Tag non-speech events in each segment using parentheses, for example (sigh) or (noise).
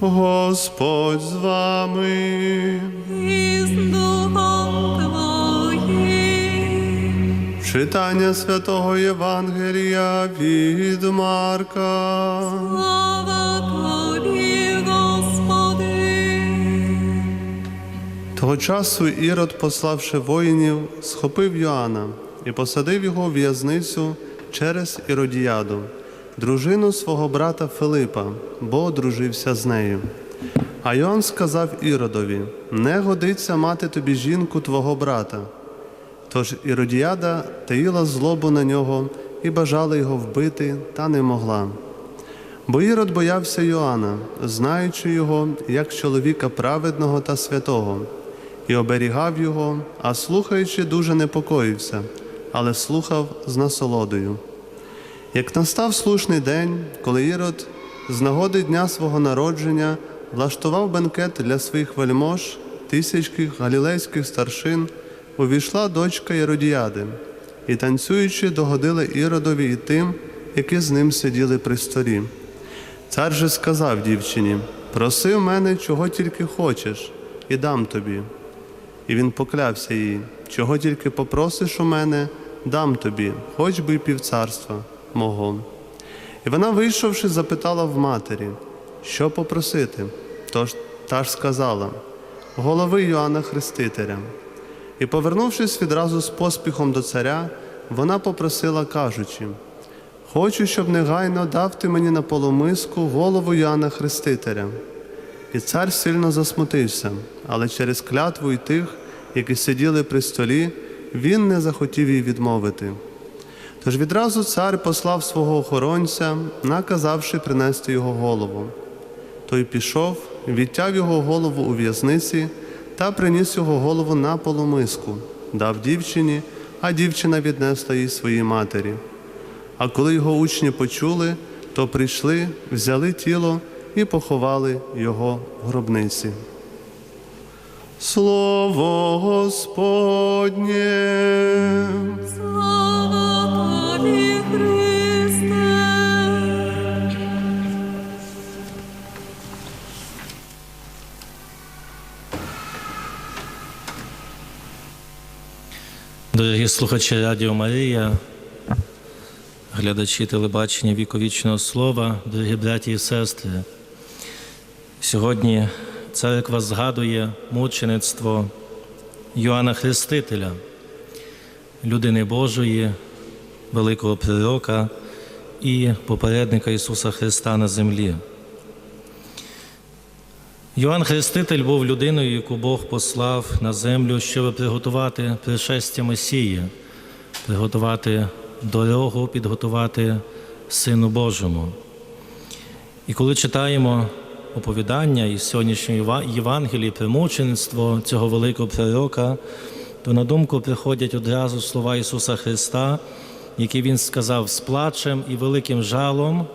Господь з вами. і з Духом Твоїм. Читання святого Євангелія від Марка. Слава Тобі, Господи. Того часу Ірод, пославши воїнів, схопив Йоанна і посадив його в в'язницю через Іродіяду, дружину свого брата Филипа, бо одружився з нею. А Йоанн сказав Іродові: Не годиться мати тобі жінку твого брата. Тож Іродіяда таїла злобу на нього і бажала його вбити, та не могла. Бо Ірод боявся Йоанна, знаючи його як чоловіка праведного та святого, і оберігав його, а слухаючи, дуже непокоївся, але слухав з насолодою. Як настав слушний день, коли Ірод з нагоди дня свого народження влаштував бенкет для своїх вельмож, тисячких галілейських старшин, увійшла дочка Іродіяди, і танцюючи, догодили Іродові і тим, які з ним сиділи при столі. Цар же сказав дівчині: проси в мене, чого тільки хочеш, і дам тобі. І він поклявся їй, чого тільки попросиш у мене, дам тобі, хоч би й півцарства мого. І вона, вийшовши, запитала в матері, що попросити. Тож та ж сказала: голови Йоанна Хрестителя. І, повернувшись відразу з поспіхом до царя, вона попросила, кажучи: Хочу, щоб негайно дав ти мені на полумиску голову Йоанна Хрестителя. І цар сильно засмутився, але через клятву й тих, які сиділи при столі, він не захотів їй відмовити. Тож відразу цар послав свого охоронця, наказавши принести його голову. Той пішов, відтяв його голову у в'язниці та приніс його голову на полумиску, дав дівчині, а дівчина віднесла їй своїй матері. А коли його учні почули, то прийшли, взяли тіло і поховали його в гробниці. Слово Господнє. Слава. Дорогі слухачі Радіо Марія, глядачі телебачення віковічного слова, дорогі браті і сестри. Сьогодні церква згадує мучеництво Йоанна Хрестителя, людини Божої, великого пророка і попередника Ісуса Христа на землі. Йоанн Хреститель був людиною, яку Бог послав на землю, щоб приготувати пришестя Месії, приготувати дорогу, підготувати Сину Божому. І коли читаємо оповідання із сьогоднішньої Євангелії про мучеництво цього великого пророка, то на думку приходять одразу слова Ісуса Христа, які Він сказав з плачем і великим жалом,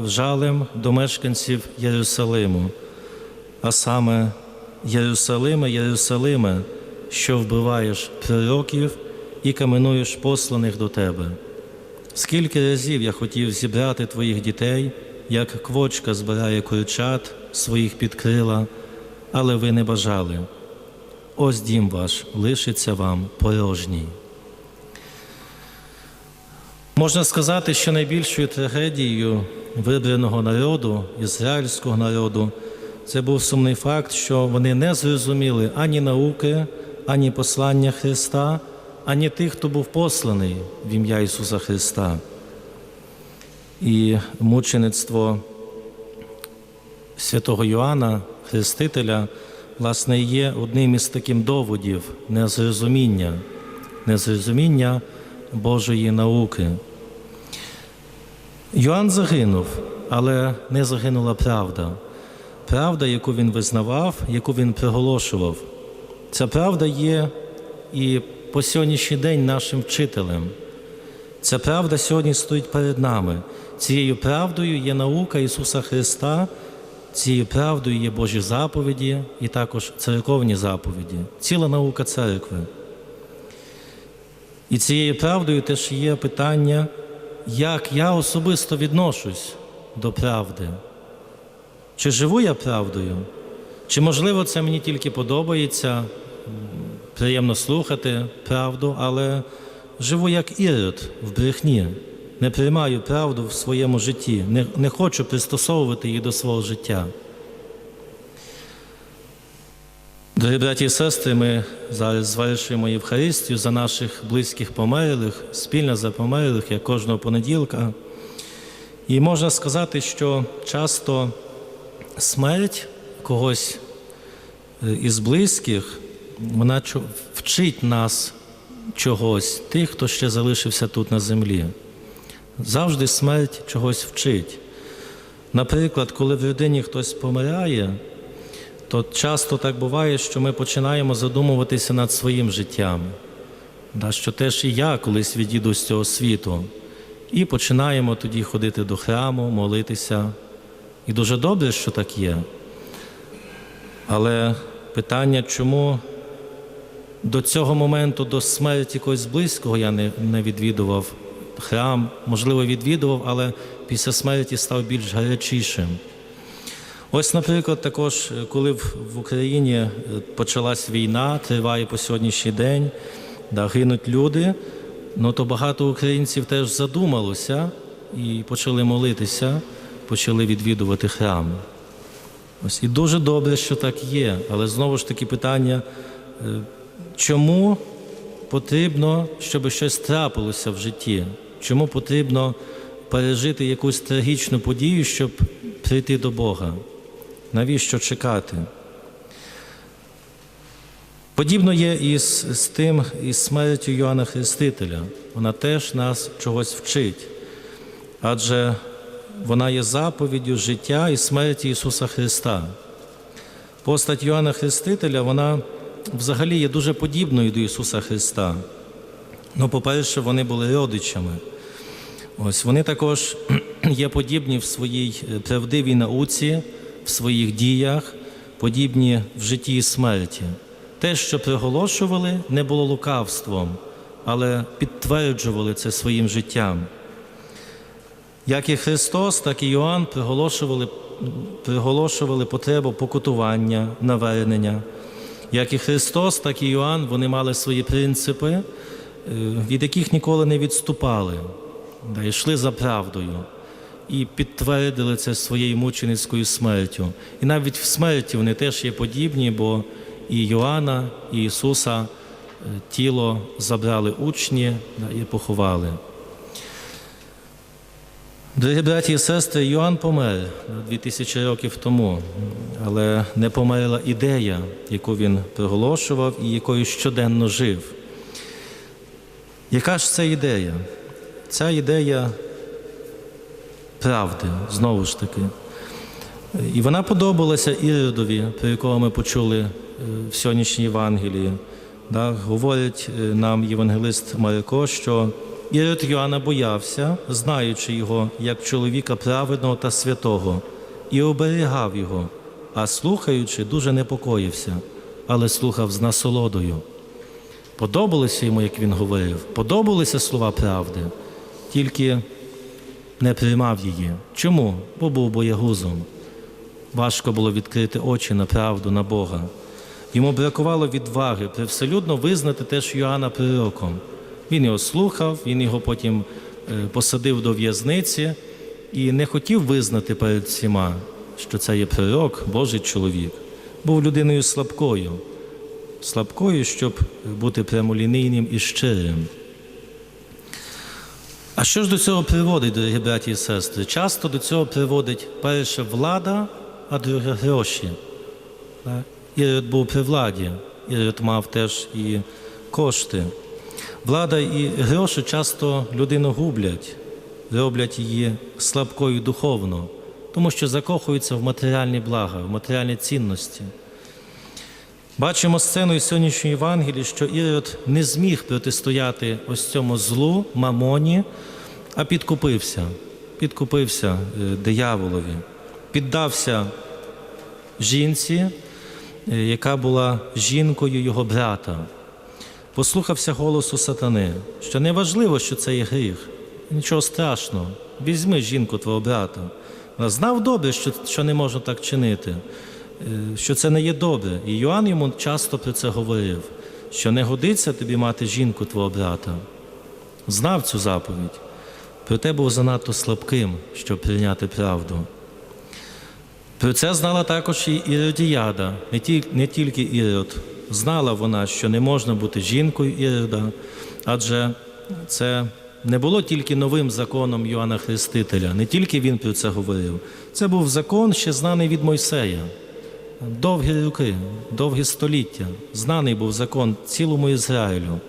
жалем до мешканців Єрусалиму а саме Єрусалиме, Єрусалиме, що вбиваєш пророків і каменуєш посланих до тебе. Скільки разів я хотів зібрати твоїх дітей, як квочка збирає курчат своїх під крила, але ви не бажали. Ось дім ваш лишиться вам порожній. Можна сказати, що найбільшою трагедією вибраного народу, ізраїльського народу, це був сумний факт, що вони не зрозуміли ані науки, ані послання Христа, ані тих, хто був посланий в ім'я Ісуса Христа. І мучеництво святого Йоанна, Хрестителя, власне, є одним із таких доводів незрозуміння, незрозуміння Божої науки. Йоанн загинув, але не загинула правда правда, яку він визнавав, яку він приголошував. Ця правда є і по сьогоднішній день нашим вчителем. Ця правда сьогодні стоїть перед нами. Цією правдою є наука Ісуса Христа, цією правдою є Божі заповіді і також церковні заповіді, ціла наука церкви. І цією правдою теж є питання, як я особисто відношусь до правди. Чи живу я правдою? Чи можливо це мені тільки подобається, приємно слухати правду, але живу як ірод в брехні, не приймаю правду в своєму житті, не, не хочу пристосовувати її до свого життя. Дорогі браті і сестри, ми зараз звершуємо Євхаристію за наших близьких померлих, спільно за померлих, як кожного понеділка. І можна сказати, що часто смерть когось е, із близьких, вона вчить нас чогось, тих, хто ще залишився тут на землі. Завжди смерть чогось вчить. Наприклад, коли в людині хтось помирає, то часто так буває, що ми починаємо задумуватися над своїм життям, що теж і я колись відійду з цього світу. І починаємо тоді ходити до храму, молитися. І дуже добре, що так є. Але питання, чому до цього моменту, до смерті когось близького я не, не відвідував храм, можливо, відвідував, але після смерті став більш гарячішим. Ось, наприклад, також, е, коли в, Україні е, почалась війна, триває по сьогоднішній день, да, гинуть люди, ну то багато українців теж задумалося і почали молитися, почали відвідувати храм. Ось і дуже добре, що так є, але знову ж таки питання, е, чому потрібно, щоб щось трапилося в житті? Чому потрібно пережити якусь трагічну подію, щоб прийти до Бога? Навіщо чекати? Подібно є і з, з тим, із смертю Йоанна Хрестителя. Вона теж нас чогось вчить, адже вона є заповіддю життя і смерті Ісуса Христа. Постать Йоанна Хрестителя, вона взагалі є дуже подібною до Ісуса Христа. Ну, по-перше, вони були родичами. Ось вони також (clears throat) є подібні в своїй е, правдивій науці, в своїх діях, подібні в житті і смерті. Те, що приголошували, не було лукавством, але підтверджували це своїм життям. Як і Христос, так і Йоанн приголошували, приголошували потребу покутування, навернення. Як і Христос, так і Йоанн, вони мали свої принципи, е, від яких ніколи не відступали, да, йшли за правдою і підтвердили це своєю мученицькою смертю. І навіть в смерті вони теж є подібні, бо і Йоанна, і Ісуса е, тіло забрали учні і поховали. Дорогі браті і сестри, Йоанн помер дві тисячі років тому, але не померла ідея, яку він приголошував і якою щоденно жив. Яка ж це ідея? Ця ідея правди, знову ж таки. І вона подобалася Іродові, про якого ми почули е, в сьогоднішній Євангелії. Да, говорить е, нам євангелист Марко, що Ірод Йоанна боявся, знаючи його як чоловіка праведного та святого, і оберігав його, а слухаючи, дуже непокоївся, але слухав з насолодою. Подобалося йому, як він говорив, подобалися слова правди, тільки не приймав її. Чому? Бо був боягузом. Важко було відкрити очі на правду, на Бога. Йому бракувало відваги привселюдно визнати теж Йоанна пророком. Він його слухав, він його потім е, посадив до в'язниці і не хотів визнати перед всіма, що це є пророк, Божий чоловік. Був людиною слабкою, слабкою, щоб бути прямолінійним і щирим. А що ж до цього приводить, дорогі браті і сестри? Часто до цього приводить перше влада, а друге гроші. Ірод був при владі, Ірод мав теж і кошти. Влада і гроші часто людину гублять, роблять її слабкою духовно, тому що закохуються в матеріальні блага, в матеріальні цінності. Бачимо сцену із сьогоднішньої Євангелії, що Ірод не зміг протистояти ось цьому злу, мамоні, а підкупився, підкупився е, дияволові, піддався жінці, е, яка була жінкою його брата. Послухався голосу сатани, що не важливо, що це є гріх, нічого страшного. Візьми жінку твого брата. Знав добре, що, що не можна так чинити, е, що це не є добре. І Йоанн йому часто про це говорив, що не годиться тобі мати жінку твого брата. Знав цю заповідь, проте був занадто слабким, щоб прийняти правду. Про це знала також і Іродіяда, не, тільки Ірод. Знала вона, що не можна бути жінкою Ірода, адже це не було тільки новим законом Йоанна Хрестителя, не тільки він про це говорив. Це був закон, ще знаний від Мойсея. Довгі роки, довгі століття. Знаний був закон цілому Ізраїлю.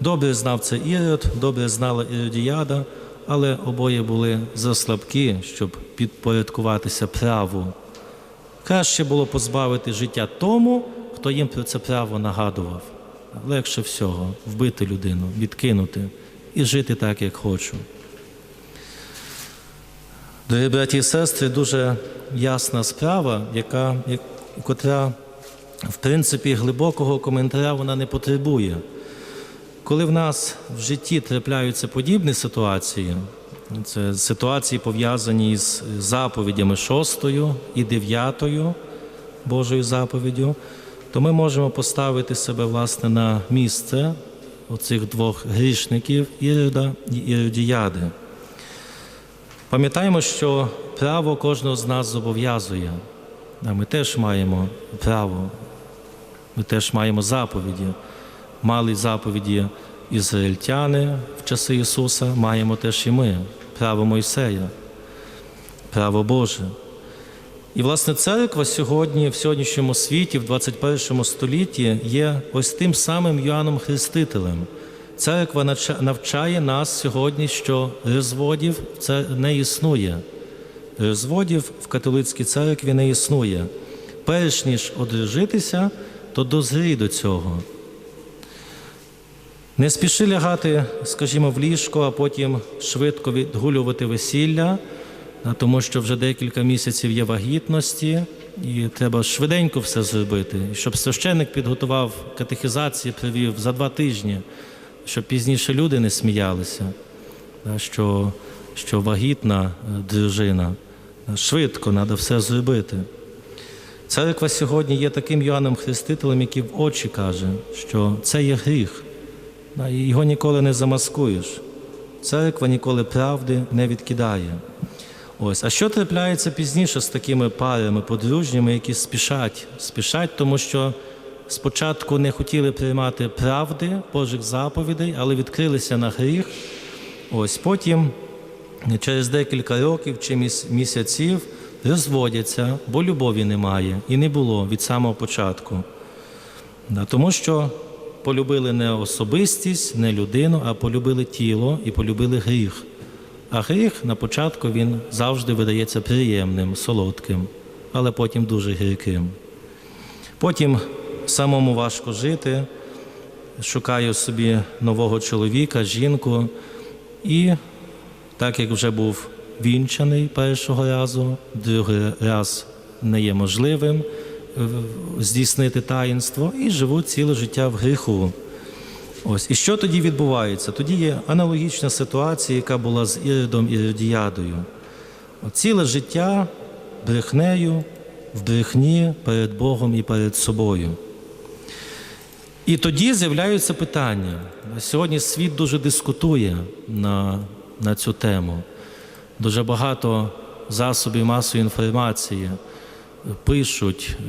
Добре знав це Ірод, добре знала Іродіяда, але обоє були заслабкі, щоб підпорядкуватися праву. Краще було позбавити життя тому, хто їм про це право нагадував. Легше всього вбити людину, відкинути і жити так, як хочу. Дорогі браті і сестри, дуже ясна справа, яка, як- котра, в принципі, глибокого коментаря вона не потребує. Коли в нас в житті трапляються подібні ситуації, це ситуації пов'язані з заповідями шостою і дев'ятою Божою заповіддю, то ми можемо поставити себе власне на місце оцих двох грішників Ірода і Іродіяди. Пам'ятаємо, що право кожного з нас зобов'язує. А Ми теж маємо право, ми теж маємо заповіді. Мали заповіді ізраїльтяни в часи Ісуса, маємо теж і ми право Мойсея, право Боже. І, власне, церква сьогодні, в сьогоднішньому світі, в 21 столітті, є ось тим самим Йоанном Хрестителем. Церква навчає нас сьогодні, що розводів це не існує. Розводів в католицькій церкві не існує. Перш ніж одружитися, то дозрій до цього. Не спіши лягати, скажімо, в ліжко, а потім швидко відгулювати весілля, тому що вже декілька місяців є вагітності, і треба швиденько все зробити. Щоб священник підготував катехізації, привів за два тижні, щоб пізніше люди не сміялися, що, що вагітна е, дружина. Швидко треба все зробити. Церква сьогодні є таким Йоанном Хрестителем, який в очі каже, що це є гріх. Його ніколи не замаскуєш. Церква ніколи правди не відкидає. Ось. А що трапляється пізніше з такими парами подружніми, які спішать? Спішать, тому що спочатку не хотіли приймати правди, Божих заповідей, але відкрилися на гріх. Ось потім, через декілька років чи місяців, розводяться, бо любові немає і не було від самого початку. Тому що полюбили не особистість, не людину, а полюбили тіло і полюбили гріх. А гріх на початку він завжди видається приємним, солодким, але потім дуже гірким. Потім самому важко жити, шукаю собі нового чоловіка, жінку, і так як вже був вінчаний першого разу, другий раз не є можливим здійснити таїнство, і живу ціле життя в гріху. Ось. І що тоді відбувається? Тоді є аналогічна ситуація, яка була з Іридом і Іродіядою. Ціле життя брехнею, в брехні перед Богом і перед собою. І тоді з'являються питання. Сьогодні світ дуже дискутує на, на цю тему. Дуже багато засобів масової інформації пишуть е,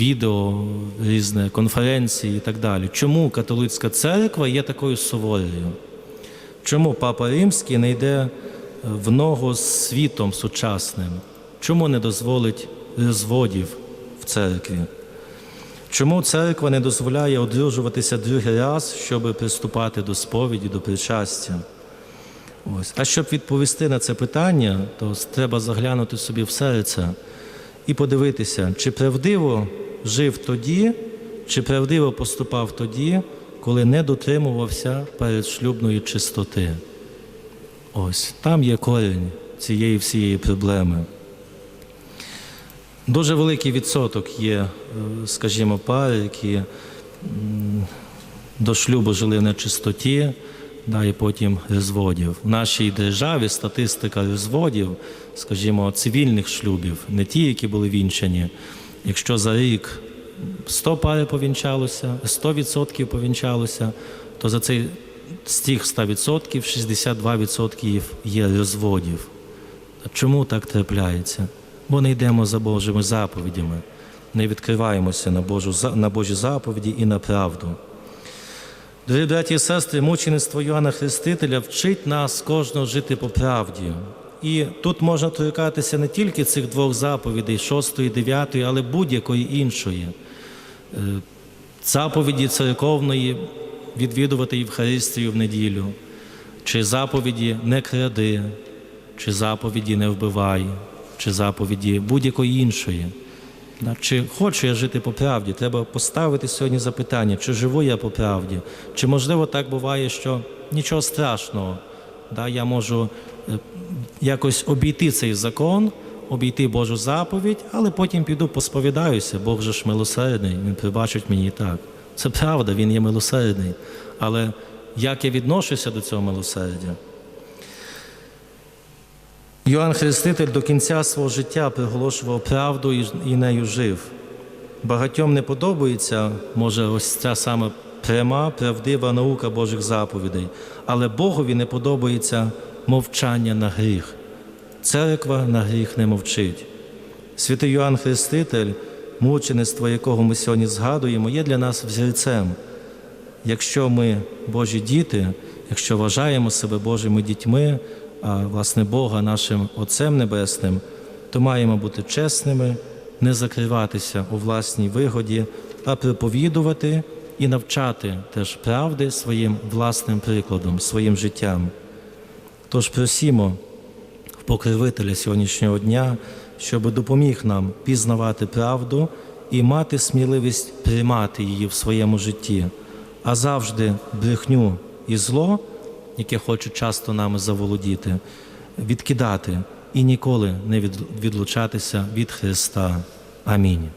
відео, різні конференції і так далі. Чому католицька церква є такою суворою? Чому Папа Римський не йде в ногу з світом сучасним? Чому не дозволить розводів в церкві? Чому церква не дозволяє одружуватися другий раз, щоб приступати до сповіді, до причастя? Ось. А щоб відповісти на це питання, то треба заглянути собі в серце і подивитися, чи правдиво жив тоді, чи правдиво поступав тоді, коли не дотримувався передшлюбної чистоти. Ось там є корінь цієї всієї проблеми. Дуже великий відсоток є, е, скажімо, пар, які до шлюбу жили в нечистоті, да, і потім розводів. В нашій державі статистика розводів, скажімо, цивільних шлюбів, не ті, які були вінчані. Якщо за рік 100 пари повінчалося, 100% повінчалося, то за цей з тих 100% 62% є розводів. Чому так трапляється? Бо не йдемо за Божими заповідями, не відкриваємося на, Божу, на Божі заповіді і на правду. Дорогі браті і сестри, мучеництво Йоанна Хрестителя вчить нас кожного жити по правді. І тут можна торкатися не тільки цих двох заповідей, шостої, дев'ятої, але будь-якої іншої. Е, Заповіді церковної відвідувати Євхаристію в неділю, чи заповіді не кради, чи заповіді не вбивай, чи заповіді будь-якої іншої. Чи хочу я жити по правді? Треба поставити сьогодні запитання, чи живу я по правді, чи можливо так буває, що нічого страшного. Да, я можу е, якось обійти цей закон, обійти Божу заповідь, але потім піду посповідаюся. Бог же ж милосердний, Він прибачить мені так. Це правда, Він є милосердний. Але як я відношуся до цього милосердя? Йоанн Хреститель до кінця свого життя приголошував правду і нею жив. Багатьом не подобається, може, ось ця саме пряма, правдива наука Божих заповідей, але Богові не подобається мовчання на гріх. Церква на гріх не мовчить. Святий Йоанн Хреститель, мучеництво якого ми сьогодні згадуємо, є для нас взірцем. Якщо ми Божі діти, якщо вважаємо себе Божими дітьми, власне Бога нашим Отцем Небесним, то маємо бути чесними, не закриватися у власній вигоді, а проповідувати і навчати теж правди своїм власним прикладом, своїм життям. Тож просімо в покривителя сьогоднішнього дня, щоб допоміг нам пізнавати правду і мати сміливість приймати її в своєму житті, а завжди брехню і зло, яке хоче часто нами заволодіти, відкидати і ніколи не відлучатися від Христа. Амінь.